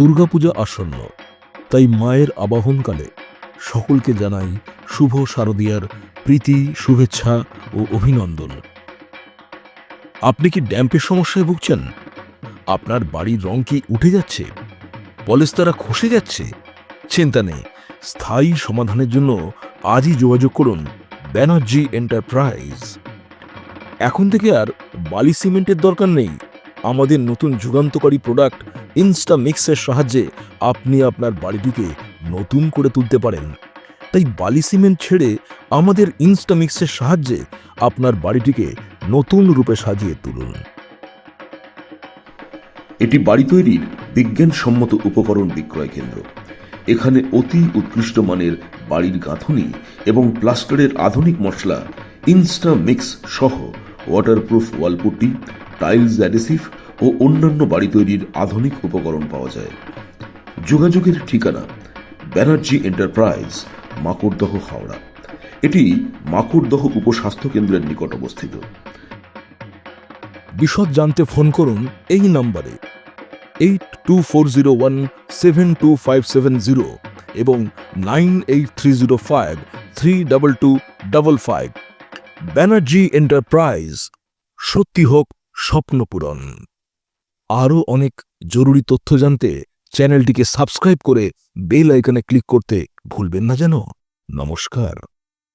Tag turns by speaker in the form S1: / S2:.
S1: দুর্গাপূজা আসন্ন, তাই মায়ের আবাহনকালে সকলকে জানাই শুভ শারদীয়ার প্রীতি, শুভেচ্ছা ও অভিনন্দন। আপনি কি ড্যাম্পের সমস্যায় ভুগছেন? আপনার বাড়ির রং কি উঠে যাচ্ছে? পলেস্তারা খসে যাচ্ছে? চিন্তা নেই, স্থায়ী সমাধানের জন্য আজই যোগাযোগ করুন ব্যানার্জি এন্টারপ্রাইজ। এখন থেকে আর বালি সিমেন্টের দরকার নেই। আমাদের নতুন যুগান্তকারী প্রোডাক্ট ইনস্টা মিক্সের সাহায্যে আপনি আপনার বাড়িটিকে নতুন করে তুলতে পারেন। তাই বালি সিমেন্ট ছেড়ে আমাদের ইনস্টা মিক্সের সাহায্যে আপনার বাড়িটিকে নতুন রূপে সাজিয়ে তুলুন।
S2: এটি বাড়ি তৈরির বিজ্ঞানসম্মত উপকরণ বিক্রয় কেন্দ্র। এখানে অতি উৎকৃষ্ট মানের বাড়ির গাঁথুনি এবং প্লাস্টারের আধুনিক মশলা ইনস্টা মিক্স সহ waterproof wall putty tiles, adhesive ও অন্যান্য বাড়ি তৈরির আধুনিক উপকরণ পাওয়া যায়। যোগাযোগের ঠিকানা, ব্যানার্জি এন্টারপ্রাইজ, মাকুড়দহ, হাওড়া। এটি মাকুড়দহ উপস্বাস্থ্য কেন্দ্রের নিকট অবস্থিত।
S1: বিশদ জানতে ফোন করুন এই নম্বরে eight two four zero one seven two five seven zero এবং nine eight three zero five three double two double five Banerjee enterprise, সত্যি হোক স্বপ্নপূরণ। আরও অনেক জরুরি তথ্য জানতে চ্যানেলটিকে সাবস্ক্রাইব করে বেল আইকনে ক্লিক করতে ভুলবেন না যেন। নমস্কার।